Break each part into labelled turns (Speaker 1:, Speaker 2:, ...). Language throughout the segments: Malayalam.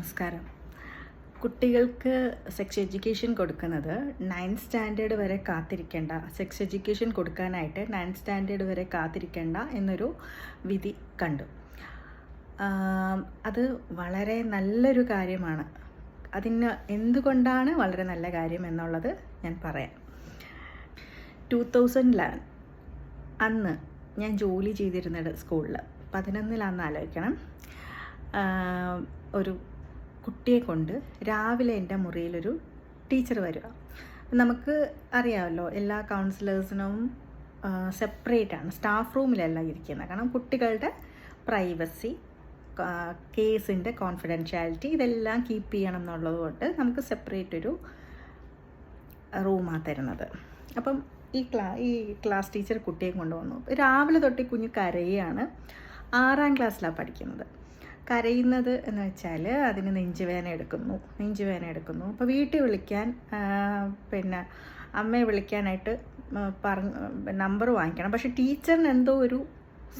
Speaker 1: നമസ്കാരം. കുട്ടികൾക്ക് സെക്സ് എഡ്യൂക്കേഷൻ കൊടുക്കുന്നത് നയൻത് സ്റ്റാൻഡേർഡ് വരെ കാത്തിരിക്കേണ്ട സെക്സ് എഡ്യൂക്കേഷൻ കൊടുക്കാനായിട്ട് നയൻത് സ്റ്റാൻഡേർഡ് വരെ കാത്തിരിക്കേണ്ട എന്നൊരു വിധി കണ്ടു. അത് വളരെ നല്ലൊരു കാര്യമാണ്. അതിന് എന്തുകൊണ്ടാണ് വളരെ നല്ല കാര്യം എന്നുള്ളത് ഞാൻ പറയാം. ടു തൗസൻഡ് ലെവൻ അന്ന് ഞാൻ ജോലി ചെയ്തിരുന്നത് സ്കൂളിൽ പതിനൊന്നിലാന്ന് ആലോചിക്കണം. ഒരു കുട്ടിയെ കൊണ്ട് രാവിലെ എന്റെ മുറിയിലൊരു ടീച്ചർ വരിക. നമുക്ക് അറിയാമല്ലോ എല്ലാ കൗൺസിലേഴ്സിനും സെപ്പറേറ്റ് ആണ്. സ്റ്റാഫ് റൂമിലല്ല ഇരിക്കുന്നത്. കാരണം കുട്ടികളുടെ പ്രൈവസി കേസിന്റെ കോൺഫിഡൻഷ്യാലിറ്റി ഇതെല്ലാം കീപ്പ് ചെയ്യണം എന്നുള്ളത് കൊണ്ട് നമുക്ക് സെപ്പറേറ്റ് ഒരു റൂമാണ് തരുന്നത്. അപ്പം ഈ ക്ലാ ഈ ക്ലാസ് ടീച്ചർ കുട്ടിയെ കൊണ്ടുവന്നു. രാവിലെ തൊട്ട് കുഞ്ഞ് കരയാണ് ആറാം ക്ലാസ്സിലാണ് പഠിക്കുന്നത്. കരയുന്നത് എന്ന് വെച്ചാൽ അതിന് നെഞ്ചുവേന എടുക്കുന്നു നെഞ്ചുവേന എടുക്കുന്നു. അപ്പോൾ വീട്ടിൽ വിളിക്കാൻ പിന്നെ അമ്മയെ വിളിക്കാനായിട്ട് പറഞ്ഞ് നമ്പർ വാങ്ങിക്കണം. പക്ഷെ ടീച്ചറിന് എന്തോ ഒരു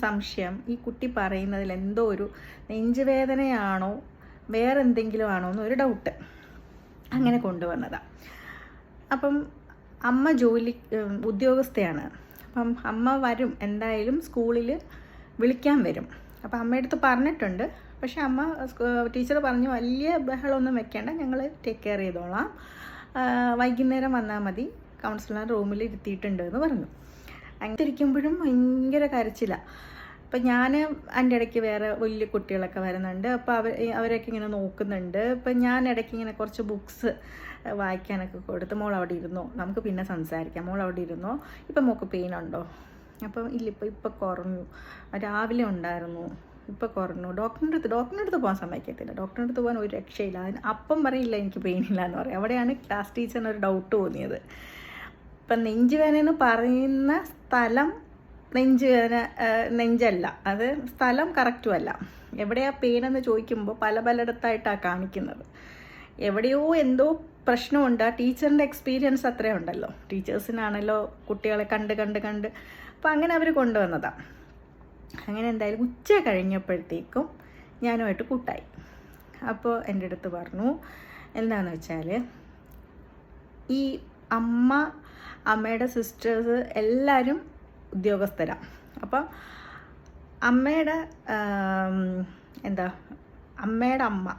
Speaker 1: സംശയം ഈ കുട്ടി പറയുന്നതിൽ എന്തോ ഒരു നെഞ്ചുവേദനയാണോ വേറെ എന്തെങ്കിലും ആണോ എന്നൊരു ഡൗട്ട് അങ്ങനെ കൊണ്ടുവന്നതാണ് അപ്പം അമ്മ ജോലി ഉദ്യോഗസ്ഥയാണ്. അപ്പം അമ്മ വരും എന്തായാലും സ്കൂളിൽ വിളിക്കാൻ വരും. അപ്പം അമ്മയടുത്ത് പറഞ്ഞിട്ടുണ്ട് പക്ഷെ അമ്മ ടീച്ചർ പറഞ്ഞു വലിയ ബഹളമൊന്നും വെക്കേണ്ട ഞങ്ങൾ ടേക്ക് കെയർ ചെയ്തോളാം. വൈകുന്നേരം വന്നാൽ മതി. കൗൺസിലർ റൂമിൽ ഇരുത്തിയിട്ടുണ്ട് എന്ന് പറഞ്ഞു. അങ്ങനെ ഇരിക്കുമ്പോഴും ഭയങ്കര കരച്ചിലാണ് അപ്പം ഞാൻ എന്റെ ഇടയ്ക്ക് വേറെ വലിയ കുട്ടികളൊക്കെ വരുന്നുണ്ട്. അപ്പോൾ അവർ അവരൊക്കെ ഇങ്ങനെ നോക്കുന്നുണ്ട്. ഇപ്പം ഞാൻ ഇടയ്ക്ക് ഇങ്ങനെ കുറച്ച് ബുക്സ് വായിക്കാനൊക്കെ കൊടുത്ത് മോൾ അവിടെ ഇരുന്നോ. നമുക്ക് പിന്നെ സംസാരിക്കാം. മോൾ അവിടെ ഇരുന്നോ. ഇപ്പം മോൾക്ക് പെയിൻ ഉണ്ടോ? അപ്പം ഇല്ല ഇപ്പം ഇപ്പം കുറഞ്ഞു. രാവിലെ ഉണ്ടായിരുന്നു. ഇപ്പം കുറഞ്ഞു. ഡോക്ടറിന്റെ അടുത്ത് ഡോക്ടറിന്റെ അടുത്ത് പോകാൻ സമ്മതിക്കത്തില്ല. ഡോക്ടറിന്റെ അടുത്ത് പോകാൻ ഒരു രക്ഷയില്ല. അതിന് അപ്പം പറയില്ല എനിക്ക് പെയിൻ ഇല്ല എന്ന് പറയും. അവിടെയാണ് ക്ലാസ് ടീച്ചറിന് ഒരു ഡൗട്ട് തോന്നിയത്. ഇപ്പം എന്ന് പറയുന്ന സ്ഥലം നെഞ്ചുവേദന വേദന നെഞ്ചല്ല. അത് സ്ഥലം കറക്റ്റും അല്ല. എവിടെയാ പെയിൻ എന്ന് ചോദിക്കുമ്പോൾ പല പലയിടത്തായിട്ടാണ് കാണിക്കുന്നത്. എവിടെയോ എന്തോ പ്രശ്നമുണ്ട്. ആ ടീച്ചറിന്റെ എക്സ്പീരിയൻസ് അത്രയും ഉണ്ടല്ലോ. ടീച്ചേഴ്സിനാണല്ലോ കുട്ടികളെ കണ്ട് കണ്ട് കണ്ട്. അപ്പം അങ്ങനെ അവർ കൊണ്ടുവന്നതാണ് അങ്ങനെ എന്തായാലും ഉച്ച കഴിഞ്ഞപ്പോഴത്തേക്കും ഞാനുമായിട്ട് കൂട്ടായി. അപ്പോൾ എന്റെ അടുത്ത് പറഞ്ഞു എന്താണെന്ന് വെച്ചാൽ ഈ അമ്മ അമ്മയുടെ സിസ്റ്റേഴ്സ് എല്ലാവരും ഉദ്യോഗസ്ഥരാണ് അപ്പം അമ്മയുടെ എന്താ അമ്മയുടെ അമ്മ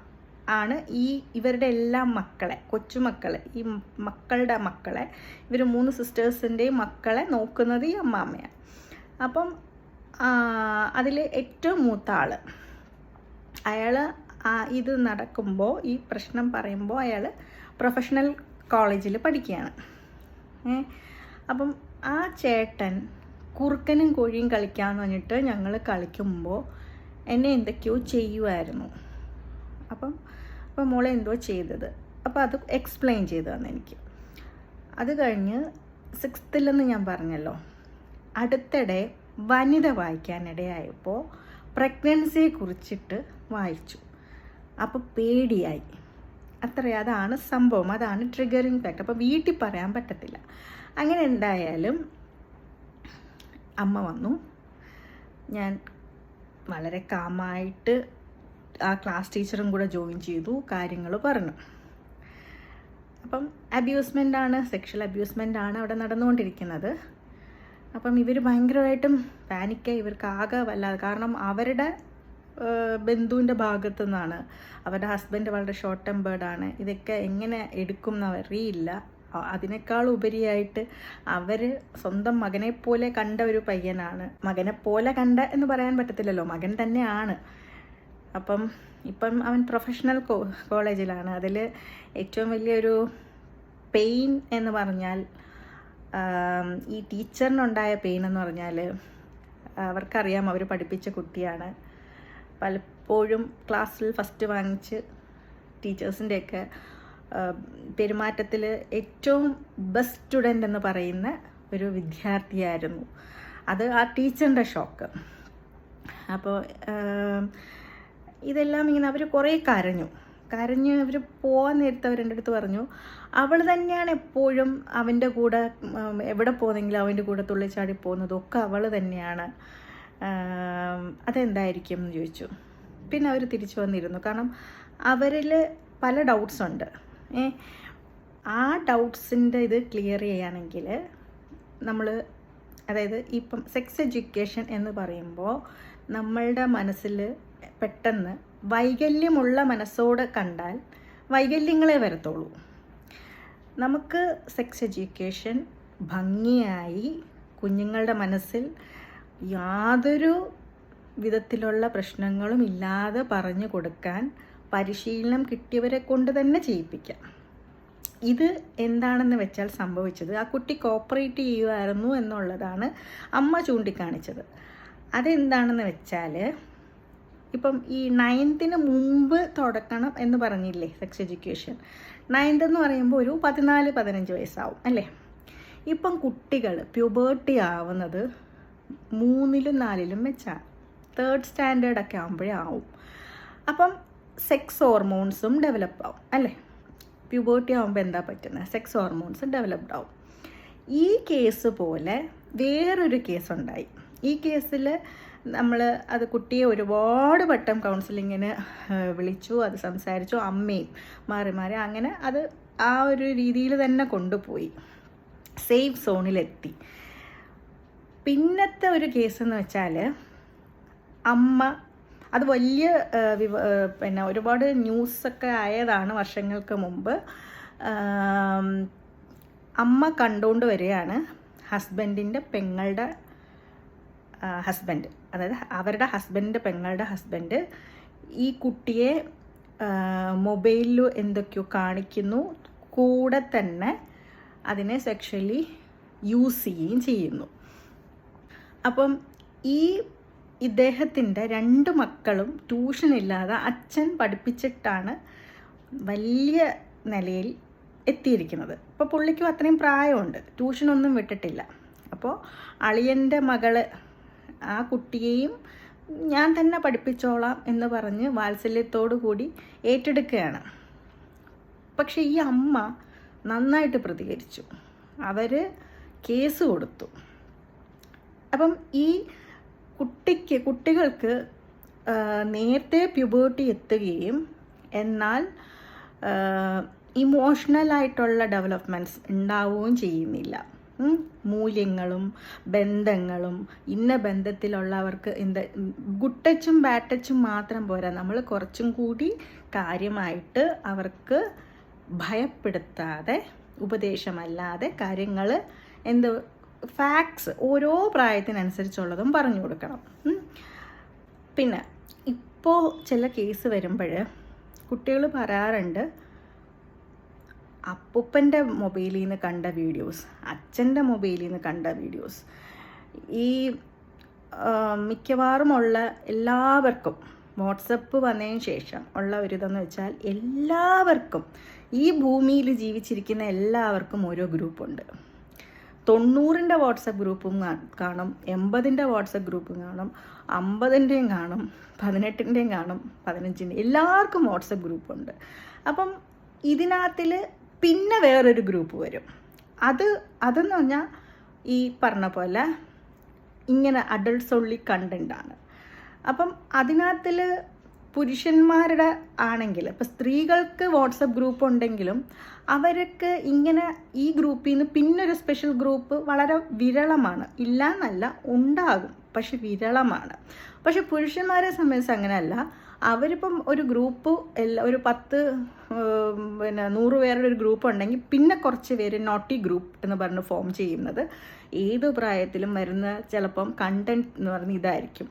Speaker 1: ആണ് ഈ ഇവരുടെ എല്ലാ മക്കളെ കൊച്ചുമക്കളെ ഈ മക്കളുടെ മക്കളെ ഇവർ മൂന്ന് സിസ്റ്റേഴ്സിന്റെയും മക്കളെ നോക്കുന്നത് ഈ അമ്മാമ്മയാണ് അപ്പം അതിൽ ഏറ്റവും മൂത്ത ആൾ അയാൾ ഇത് നടക്കുമ്പോൾ ഈ പ്രശ്നം പറയുമ്പോൾ അയാൾ പ്രൊഫഷണൽ കോളേജിൽ പഠിക്കുകയാണ് അപ്പം ആ ചേട്ടൻ കുറുക്കനും കോഴിയും കളിക്കാമെന്ന് പറഞ്ഞിട്ട് ഞങ്ങൾ കളിക്കുമ്പോൾ എന്നെ എന്തൊക്കെയോ ചെയ്യുമായിരുന്നു അപ്പം അപ്പം മോളെ എന്തോ ചെയ്തത്. അപ്പോൾ അത് എക്സ്പ്ലെയിൻ ചെയ്തു തന്നെ എനിക്ക്. അത് കഴിഞ്ഞ് സിക്സ്ത്തിലെന്ന് ഞാൻ പറഞ്ഞല്ലോ. അടുത്തിടെ വനിത വായിക്കാനിടയായപ്പോൾ പ്രഗ്നൻസിയെ കുറിച്ചിട്ട് വായിച്ചു. അപ്പോൾ പേടിയായി. അത്ര അതാണ് സംഭവം. അതാണ് ട്രിഗറിങ് ഫാക്ട് അപ്പോൾ വീട്ടിൽ പറയാൻ പറ്റത്തില്ല. അങ്ങനെ എന്തായാലും അമ്മ വന്നു. ഞാൻ വളരെ കാമായിട്ട് ആ ക്ലാസ് ടീച്ചറും കൂടെ ജോയിൻ ചെയ്തു. കാര്യങ്ങൾ പറഞ്ഞു. അപ്പം അബ്യൂസ്മെന്റ് ആണ് സെക്ഷൽ അബ്യൂസ്മെന്റ് ആണ് അവിടെ നടന്നുകൊണ്ടിരിക്കുന്നത്. അപ്പം ഇവർ ഭയങ്കരമായിട്ടും പാനിക്കായി ഇവർക്ക് ആകെ വല്ലാതെ. കാരണം അവരുടെ ബന്ധുവിന്റെ ഭാഗത്തു നിന്നാണ് അവരുടെ ഹസ്ബൻഡ് വളരെ ഷോർട്ട് ടെമ്പേർഡാണ് ഇതൊക്കെ എങ്ങനെ എടുക്കും എന്ന് അറിയില്ല അതിനേക്കാൾ ഉപരിയായിട്ട് അവർ സ്വന്തം മകനെ പോലെ കണ്ട ഒരു പയ്യനാണ്. മകനെ പോലെ കണ്ട എന്ന് പറയാൻ പറ്റത്തില്ലല്ലോ. മകൻ തന്നെയാണ്. അപ്പം ഇപ്പം അവൻ പ്രൊഫഷണൽ കോളേജിലാണ് അതിൽ ഏറ്റവും വലിയൊരു പെയിൻ എന്ന് പറഞ്ഞാൽ ഈ ടീച്ചറിനുണ്ടായ പെയിൻ എന്ന് പറഞ്ഞാൽ അവർക്കറിയാം അവർ പഠിപ്പിച്ച കുട്ടിയാണ്. പലപ്പോഴും ക്ലാസ്സിൽ ഫസ്റ്റ് വാങ്ങിച്ച് ടീച്ചേഴ്സിന്റെയൊക്കെ പെരുമാറ്റത്തിൽ ഏറ്റവും ബെസ്റ്റ് സ്റ്റുഡന്റ് എന്ന് പറയുന്ന ഒരു വിദ്യാർത്ഥിയായിരുന്നു. അത് ആ ടീച്ചറിന്റെ ഷോക്ക് അപ്പോൾ ഇതെല്ലാം ഇങ്ങനെ അവർ കുറേ കരഞ്ഞു. കരഞ്ഞ് അവർ പോകാൻ നേരത്തെ അവർ എന്റെ അടുത്ത് പറഞ്ഞു അവൾ തന്നെയാണ് എപ്പോഴും അവന്റെ കൂടെ എവിടെ പോകുന്നെങ്കിലും അവന്റെ കൂടെ തുള്ളിച്ചാടി പോകുന്നതും. ഒക്കെ അവൾ തന്നെയാണ്. അതെന്തായിരിക്കും? എന്ന് ചോദിച്ചു. പിന്നെ അവർ തിരിച്ചു വന്നിരുന്നു. കാരണം അവരിൽ പല ഡൗട്ട്സ് ഉണ്ട്. ഏ ആ ഡൗട്ട്സിന്റെ ഇത് ക്ലിയർ ചെയ്യുകയാണെങ്കിൽ നമ്മൾ അതായത് ഇപ്പം സെക്സ് എഡ്യൂക്കേഷൻ എന്ന് പറയുമ്പോൾ നമ്മളുടെ മനസ്സിൽ പെട്ടെന്ന് വൈകല്യമുള്ള മനസ്സോട് കണ്ടാൽ വൈകല്യങ്ങളെ വരത്തുള്ളൂ. നമുക്ക് സെക്സ് എഡ്യൂക്കേഷൻ ഭംഗിയായി കുഞ്ഞുങ്ങളുടെ മനസ്സിൽ യാതൊരു വിധത്തിലുള്ള പ്രശ്നങ്ങളും ഇല്ലാതെ പറഞ്ഞു കൊടുക്കാൻ പരിശീലനം കിട്ടിയവരെ കൊണ്ട് തന്നെ ചെയ്യിപ്പിക്കാം. ഇത് എന്താണെന്ന് വെച്ചാൽ സംഭവിച്ചത് ആ കുട്ടി കോപ്പറേറ്റ് ചെയ്യുമായിരുന്നു എന്നുള്ളതാണ് അമ്മ ചൂണ്ടിക്കാണിച്ചത്. അതെന്താണെന്ന് വെച്ചാൽ ഇപ്പം ഈ നയൻത്തിന് മുമ്പ് തുടക്കണം എന്ന് പറഞ്ഞില്ലേ സെക്സ് എഡ്യൂക്കേഷൻ നയൻത് എന്ന് പറയുമ്പോൾ ഒരു പതിനാല് പതിനഞ്ച് വയസ്സാവും അല്ലേ? ഇപ്പം കുട്ടികൾ പ്യൂബേർട്ടി ആവുന്നത് മൂന്നിലും നാലിലും വെച്ചാണ് തേർഡ് സ്റ്റാൻഡേർഡ് ഒക്കെ ആകുമ്പോഴേ ആവും. അപ്പം സെക്സ് ഹോർമോൺസും ഡെവലപ്പ് ആവും അല്ലേ? പ്യൂബേർട്ടി ആകുമ്പോൾ എന്താ പറ്റുന്നത് സെക്സ് ഹോർമോൺസ് ഡെവലപ്ഡ് ആവും. ഈ കേസ് പോലെ വേറൊരു കേസ് ഉണ്ടായി. ഈ കേസിൽ നമ്മൾ അത് കുട്ടിയെ ഒരുപാട് വട്ടം കൗൺസിലിങ്ങിന് വിളിച്ചു അത് സംസാരിച്ചു. അമ്മയും മാറി മാറി അങ്ങനെ അത് ആ ഒരു രീതിയിൽ തന്നെ കൊണ്ടുപോയി. സേഫ് സോണിലെത്തി പിന്നത്തെ ഒരു കേസ് എന്ന് വെച്ചാൽ അമ്മ അത് വലിയ പിന്നെ ഒരുപാട് ന്യൂസൊക്കെ ആയതാണ് വർഷങ്ങൾക്ക് മുമ്പ്. അമ്മ കണ്ടുകൊണ്ട് വരികയാണ് ഹസ്ബൻഡിന്റെ പെങ്ങളുടെ ഹസ്ബൻഡ്. അതായത് അവരുടെ ഹസ്ബൻഡിന്റെ പെങ്ങളുടെ ഹസ്ബൻഡ് ഈ കുട്ടിയെ മൊബൈലിൽ എന്തൊക്കെയോ കാണിക്കുന്നു. കൂടെ തന്നെ അതിനെ സെക്ഷലി യൂസ് ചെയ്യുകയും ചെയ്യുന്നു. അപ്പം ഈ ഇദ്ദേഹത്തിന്റെ രണ്ട് മക്കളും ട്യൂഷൻ ഇല്ലാതെ അച്ഛൻ പഠിപ്പിച്ചിട്ടാണ് വലിയ നിലയിൽ എത്തിയിരിക്കുന്നത്. അപ്പോൾ പുള്ളിക്കും അത്രയും പ്രായമുണ്ട്. ട്യൂഷനൊന്നും വിട്ടിട്ടില്ല. അപ്പോൾ അളിയന്റെ മകൾ ആ കുട്ടിയെയും ഞാൻ തന്നെ പഠിപ്പിച്ചോളാം എന്ന് പറഞ്ഞ് വാത്സല്യത്തോടു കൂടി ഏറ്റെടുക്കുകയാണ്. പക്ഷെ ഈ അമ്മ നന്നായിട്ട് പ്രതികരിച്ചു. അവർ കേസ് കൊടുത്തു. അപ്പം ഈ കുട്ടിക്ക് കുട്ടികൾക്ക് നേരത്തെ പ്യൂബേർട്ടി എത്തുകയും എന്നാൽ ഇമോഷണലായിട്ടുള്ള ഡെവലപ്മെന്റ്സ് ഉണ്ടാവുകയും ചെയ്യുന്നില്ല. മൂല്യങ്ങളും ബന്ധങ്ങളും ഇന്ന ബന്ധത്തിലുള്ളവർക്ക് എന്ത് ഗുഡ് ടച്ചും ബാഡ് ടച്ചും മാത്രം പോരാ. നമ്മൾ കുറച്ചും കൂടി കാര്യമായിട്ട് അവർക്ക് ഭയപ്പെടുത്താതെ ഉപദേശമല്ലാതെ കാര്യങ്ങൾ എന്ത് ഫാക്ട്സ് ഓരോ പ്രായത്തിനനുസരിച്ചുള്ളതും പറഞ്ഞു കൊടുക്കണം. പിന്നെ ഇപ്പോൾ ചില കേസ് വരുമ്പോൾ കുട്ടികൾ പറയാറുണ്ട് അപ്പൂപ്പന്റെ മൊബൈലിൽ നിന്ന് കണ്ട വീഡിയോസ് അച്ഛന്റെ മൊബൈലിൽ നിന്ന് കണ്ട വീഡിയോസ് ഈ മിക്കവാറുമുള്ള എല്ലാവർക്കും വാട്സപ്പ് വന്നതിന് ശേഷം ഉള്ള ഒരിതെന്ന് വെച്ചാൽ എല്ലാവർക്കും ഈ ഭൂമിയിൽ ജീവിച്ചിരിക്കുന്ന എല്ലാവർക്കും ഓരോ ഗ്രൂപ്പുണ്ട്. തൊണ്ണൂറിന്റെ വാട്സപ്പ് ഗ്രൂപ്പും കാണും എൺപതിന്റെ വാട്സപ്പ് ഗ്രൂപ്പും കാണും അമ്പതിന്റെയും കാണും പതിനെട്ടിന്റെയും കാണും പതിനഞ്ചിന്റെ എല്ലാവർക്കും വാട്സപ്പ് ഗ്രൂപ്പുണ്ട്. അപ്പം ഇതിനകത്തിൽ പിന്നെ വേറൊരു ഗ്രൂപ്പ് വരും. അത് അതെന്ന് പറഞ്ഞാൽ ഈ പറഞ്ഞ പോലെ ഇങ്ങനെ അഡൾട്ട്സ് ഉള്ളി കണ്ടന്റാണ് അപ്പം അതിനകത്തിൽ പുരുഷന്മാരുടെ ആണെങ്കിൽ ഇപ്പം സ്ത്രീകൾക്ക് വാട്സപ്പ് ഗ്രൂപ്പ് ഉണ്ടെങ്കിലും അവർക്ക് ഇങ്ങനെ ഈ ഗ്രൂപ്പിൽ നിന്ന് പിന്നൊരു സ്പെഷ്യൽ ഗ്രൂപ്പ് വളരെ വിരളമാണ്. ഇല്ല എന്നല്ല ഉണ്ടാകും. പക്ഷെ വിരളമാണ്. പക്ഷെ പുരുഷന്മാരെ സംബന്ധിച്ച് അങ്ങനെയല്ല. അവരിപ്പം ഒരു ഗ്രൂപ്പ് എല്ലാ ഒരു പത്ത് പിന്നെ നൂറ് പേരുടെ ഒരു ഗ്രൂപ്പ് ഉണ്ടെങ്കിൽ പിന്നെ കുറച്ച് പേര് നോട്ടി ഗ്രൂപ്പ് എന്ന് പറഞ്ഞ് ഫോം ചെയ്യുന്നത്. ഏത് പ്രായത്തിലും വരുന്ന ചിലപ്പം കണ്ടന്റ് എന്ന് പറഞ്ഞ ഇതായിരിക്കും.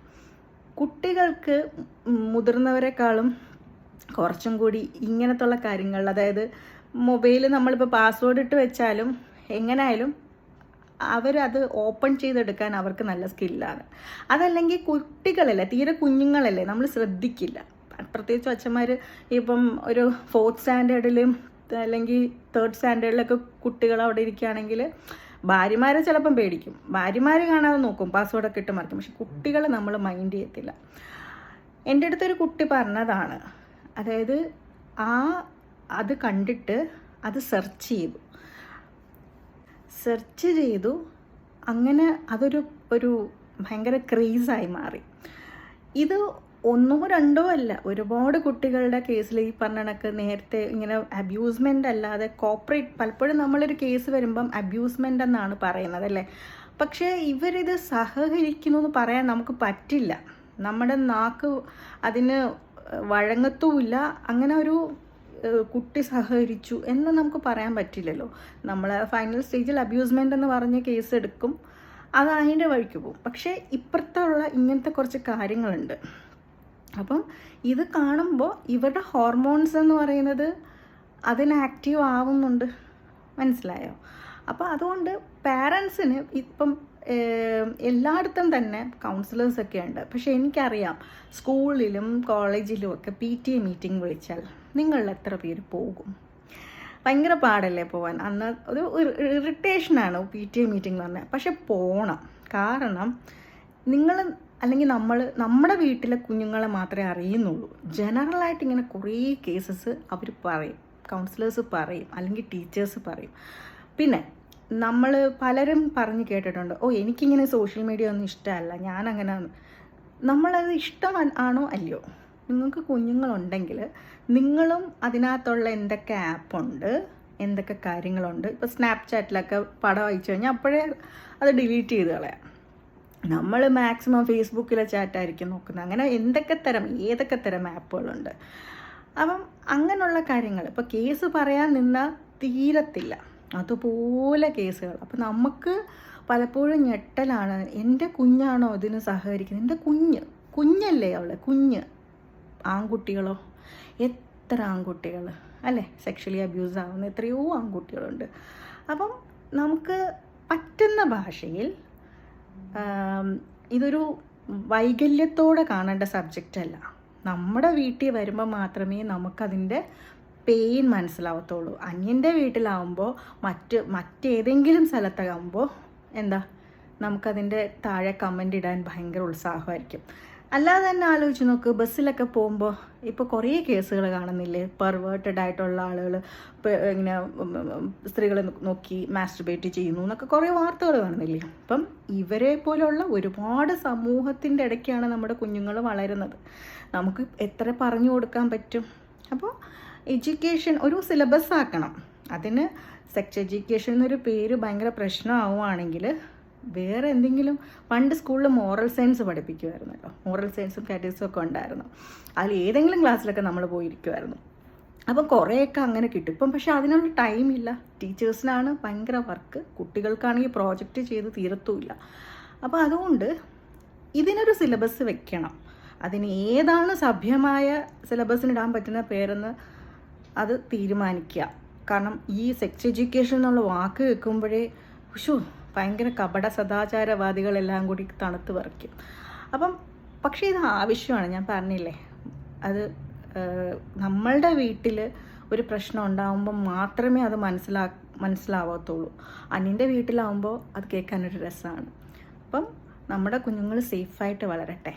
Speaker 1: കുട്ടികൾക്ക് മുതിർന്നവരെക്കാളും കുറച്ചും കൂടി ഇങ്ങനത്തുള്ള കാര്യങ്ങൾ അതായത് മൊബൈൽ നമ്മളിപ്പോൾ പാസ്വേഡ് ഇട്ട് വെച്ചാലും എങ്ങനെയായാലും അവരത് ഓപ്പൺ ചെയ്തെടുക്കാൻ അവർക്ക് നല്ല സ്കില്ലാണ്. അതല്ലെങ്കിൽ കുട്ടികളല്ലേ തീരെ കുഞ്ഞുങ്ങളല്ലേ നമ്മൾ ശ്രദ്ധിക്കില്ല. പ്രത്യേകിച്ച് അച്ഛന്മാർ ഇപ്പം ഒരു ഫോർത്ത് സ്റ്റാൻഡേർഡിലും അല്ലെങ്കിൽ തേർഡ് സ്റ്റാൻഡേർഡിലൊക്കെ കുട്ടികൾ അവിടെ ഇരിക്കുകയാണെങ്കിൽ ഭാര്യമാരെ ചിലപ്പം പേടിക്കും. ഭാര്യമാർ കാണാതെ നോക്കും പാസ്വേഡൊക്കെ ഇട്ട് മറിക്കും. പക്ഷെ കുട്ടികളെ നമ്മൾ മൈൻഡ് ചെയ്യത്തില്ല. എന്റെ അടുത്തൊരു കുട്ടി പറഞ്ഞതാണ്. അതായത് ആ അത് കണ്ടിട്ട് അത് സെർച്ച് ചെയ്തു. സെർച്ച് ചെയ്തു. അങ്ങനെ അതൊരു ഒരു ഭയങ്കര ക്രേസായി മാറി. ഇത് ഒന്നോ രണ്ടോ അല്ല ഒരുപാട് കുട്ടികളുടെ കേസിൽ ഈ പറഞ്ഞ കണക്ക് നേരത്തെ ഇങ്ങനെ അബ്യൂസ്മെന്റ് അല്ലാതെ കോപ്പറേറ്റ് പലപ്പോഴും നമ്മളൊരു കേസ് വരുമ്പം അബ്യൂസ്മെന്റ് എന്നാണ് പറയുന്നത് അല്ലേ? പക്ഷേ ഇവരിത് സഹകരിക്കുന്നു എന്ന് പറയാൻ നമുക്ക് പറ്റില്ല. നമ്മുടെ നാക്ക് അതിന് വഴങ്ങത്തുമില്ല. അങ്ങനെ ഒരു കുട്ടി സഹകരിച്ചു എന്ന് നമുക്ക് പറയാൻ പറ്റില്ലല്ലോ. നമ്മൾ ഫൈനൽ സ്റ്റേജിൽ അബ്യൂസ്മെന്റ് എന്ന് പറഞ്ഞ് കേസ് എടുക്കും. അത് അതിന്റെ വഴിക്ക് പോകും. പക്ഷേ ഇപ്പുറത്തുള്ള ഇങ്ങനത്തെ കുറച്ച് കാര്യങ്ങളുണ്ട്. അപ്പം ഇത് കാണുമ്പോൾ ഇവരുടെ ഹോർമോൺസ് എന്ന് പറയുന്നത് അതിന് ആക്റ്റീവ് ആവുന്നുണ്ട്. മനസ്സിലായോ? അപ്പോൾ അതുകൊണ്ട് പാരൻസിന് ഇപ്പം എല്ലായിടത്തും തന്നെ കൗൺസിലേഴ്സൊക്കെ ഉണ്ട്. പക്ഷേ എനിക്കറിയാം സ്കൂളിലും കോളേജിലും ഒക്കെ പി ടി എ മീറ്റിംഗ് വിളിച്ചാൽ നിങ്ങൾ എത്ര പേര് പോകും? ഭയങ്കര പാടല്ലേ പോവാൻ. അന്ന് ഒരു ഇറിറ്റേഷനാണ് പി ടി എ മീറ്റിംഗ് എന്ന് പറഞ്ഞാൽ പക്ഷെ പോകണം കാരണം നിങ്ങൾ അല്ലെങ്കിൽ നമ്മൾ നമ്മുടെ വീട്ടിലെ കുഞ്ഞുങ്ങളെ മാത്രമേ അറിയുന്നുള്ളൂ. ജനറലായിട്ട് ഇങ്ങനെ കുറേ കേസസ് അവർ പറയും. കൗൺസിലേഴ്സ് പറയും. അല്ലെങ്കിൽ ടീച്ചേഴ്സ് പറയും. പിന്നെ നമ്മൾ പലരും പറഞ്ഞ് കേട്ടിട്ടുണ്ട് ഓ എനിക്കിങ്ങനെ സോഷ്യൽ മീഡിയ ഒന്നും ഇഷ്ടമല്ല. ഞാനങ്ങനെ നമ്മളത് ഇഷ്ടം ആണോ? അല്ലയോ? നിങ്ങൾക്ക് കുഞ്ഞുങ്ങളുണ്ടെങ്കിൽ നിങ്ങളും അതിനകത്തുള്ള എന്തൊക്കെ ആപ്പുണ്ട്? എന്തൊക്കെ കാര്യങ്ങളുണ്ട്? ഇപ്പോൾ സ്നാപ്ചാറ്റിലൊക്കെ പടം അയച്ചു കഴിഞ്ഞാൽ അപ്പോഴേ അത് ഡിലീറ്റ് ചെയ്ത് കളയാം. നമ്മൾ മാക്സിമം ഫേസ്ബുക്കിലെ ചാറ്റായിരിക്കും നോക്കുന്നത്. അങ്ങനെ എന്തൊക്കെ തരം ഏതൊക്കെ തരം ആപ്പുകളുണ്ട്? അപ്പം അങ്ങനെയുള്ള കാര്യങ്ങൾ. ഇപ്പോൾ കേസ് പറയാൻ നിന്നാൽ തീരത്തില്ല. അതുപോലെ കേസുകൾ. അപ്പം നമുക്ക് പലപ്പോഴും ഞെട്ടലാണ്. എന്റെ കുഞ്ഞാണോ ഇതിന് സഹകരിക്കുന്നത്? എന്റെ കുഞ്ഞ് കുഞ്ഞല്ലേ അവളെ? കുഞ്ഞ്. ആൺകുട്ടികളോ? എത്ര ആൺകുട്ടികൾ അല്ലേ? സെക്ഷലി അബ്യൂസ് ആവുന്ന എത്രയോ ആൺകുട്ടികളുണ്ട്. അപ്പം നമുക്ക് പറ്റുന്ന ഭാഷയിൽ ഇതൊരു വൈകല്യത്തോടെ കാണേണ്ട സബ്ജക്റ്റ് അല്ല. നമ്മുടെ വീട്ടിൽ വരുമ്പോൾ മാത്രമേ നമുക്കതിന്റെ പെയിൻ മനസ്സിലാവത്തുള്ളൂ. അന്യന്റെ വീട്ടിലാവുമ്പോൾ മറ്റ് മറ്റേതെങ്കിലും സ്ഥലത്താകുമ്പോൾ എന്താ? നമുക്കതിന്റെ താഴെ കമന്റ് ഇടാൻ ഭയങ്കര ഉത്സാഹമായിരിക്കും. അല്ലാതെ തന്നെ ആലോചിച്ച് നോക്ക് ബസ്സിലൊക്കെ പോകുമ്പോൾ ഇപ്പോൾ കുറേ കേസുകൾ കാണുന്നില്ലേ? പെർവേർട്ടഡ് ആയിട്ടുള്ള ആളുകൾ ഇങ്ങനെ സ്ത്രീകളെ നോക്കി മാസ്റ്റർബേറ്റ് ചെയ്യുന്നു എന്നൊക്കെ കുറേ വാർത്തകൾ കാണുന്നില്ലേ? അപ്പം ഇവരെ പോലെയുള്ള ഒരുപാട് സമൂഹത്തിന്റെ ഇടയ്ക്കാണ് നമ്മുടെ കുഞ്ഞുങ്ങൾ വളരുന്നത്. നമുക്ക് എത്ര പറഞ്ഞു കൊടുക്കാൻ പറ്റും? അപ്പോൾ എഡ്യൂക്കേഷൻ ഒരു സിലബസ് ആക്കണം. അതിന് സെക്സ് എഡ്യൂക്കേഷൻ എന്നൊരു പേര് ഭയങ്കര പ്രശ്നമാവുകയാണെങ്കിൽ വേറെ എന്തെങ്കിലും പണ്ട് സ്കൂളിൽ മോറൽ സയൻസ് പഠിപ്പിക്കുമായിരുന്നല്ലോ മോറൽ സയൻസും കാറ്റഗറിസും ഒക്കെ ഉണ്ടായിരുന്നു. അതിൽ ഏതെങ്കിലും ക്ലാസ്സിലൊക്കെ നമ്മൾ പോയിരിക്കുമായിരുന്നു അപ്പം കുറേയൊക്കെ അങ്ങനെ കിട്ടും. ഇപ്പം പക്ഷേ അതിനുള്ള ടൈമില്ല ടീച്ചേഴ്സിനാണ് ഭയങ്കര വർക്ക് കുട്ടികൾക്കാണെങ്കിൽ പ്രോജക്റ്റ് ചെയ്ത് തീരത്തുമില്ല അപ്പോൾ അതുകൊണ്ട് ഇതിനൊരു സിലബസ് വെക്കണം. അതിന് ഏതാണ് സഭ്യമായ സിലബസിന് ഇടാൻ പറ്റുന്ന പേരെന്ന് അത് തീരുമാനിക്കുക. കാരണം ഈ സെക്സ് എഡ്യൂക്കേഷൻ എന്നുള്ള വാക്ക് കേൾക്കുമ്പോഴേ ഉഷു ഭയങ്കര കപട സദാചാരവാദികളെല്ലാം കൂടി തണുത്ത് പറിക്കും. അപ്പം പക്ഷേ ഇത് ആവശ്യമാണ് ഞാൻ പറഞ്ഞില്ലേ? അത് നമ്മളുടെ വീട്ടിൽ ഒരു പ്രശ്നം ഉണ്ടാകുമ്പോൾ മാത്രമേ അത് മനസ്സിലാ മനസ്സിലാവത്തുള്ളൂ. അനിന്റെ വീട്ടിലാവുമ്പോൾ അത് കേൾക്കാനൊരു രസമാണ് അപ്പം നമ്മുടെ കുഞ്ഞുങ്ങൾ സേഫായിട്ട് വളരട്ടെ.